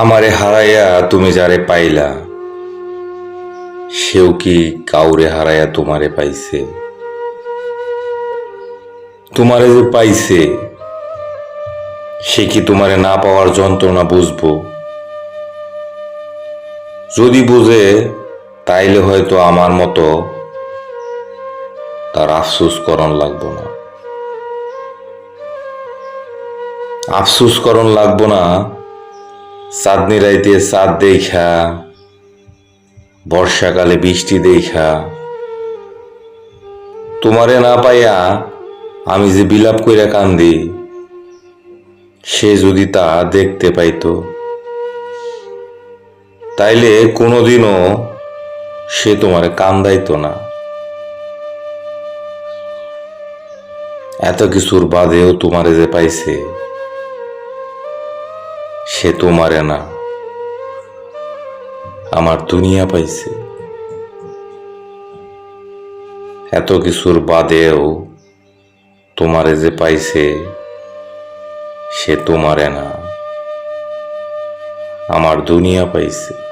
আমারে হারাইয়া তুমি যারে পাইলা, সেও কি কাউরে হারাইয়া তোমারে পাইছে? তোমারে যে পাইছে, সে কি তোমারে না পাওয়ার যন্ত্রণা বুঝব? যদি বুঝে, তাইলে হয়তো আমার মতো তার আফসোস করণ লাগবো না। আফসোস করণ লাগবো না চাঁদনি রাইতে চাঁদ দেখা, বর্ষাকালে বৃষ্টি দেখা। তোমারে না পাইয়া আমি যে বিলাপ কইরা কান্দি, সে যদি তা দেখতে পাইতো, তাইলে কোনোদিনও সে তোমারে কান্দাইতো না। এত কিছুর বাদেও তোমারে যে পাইছে সে তোমারে না। আমার দুনিয়া পাইছে। এত কিছুর বাদেও তোমারে যে পাইছে, সে তোমারে না। আমার দুনিয়া পাইছে।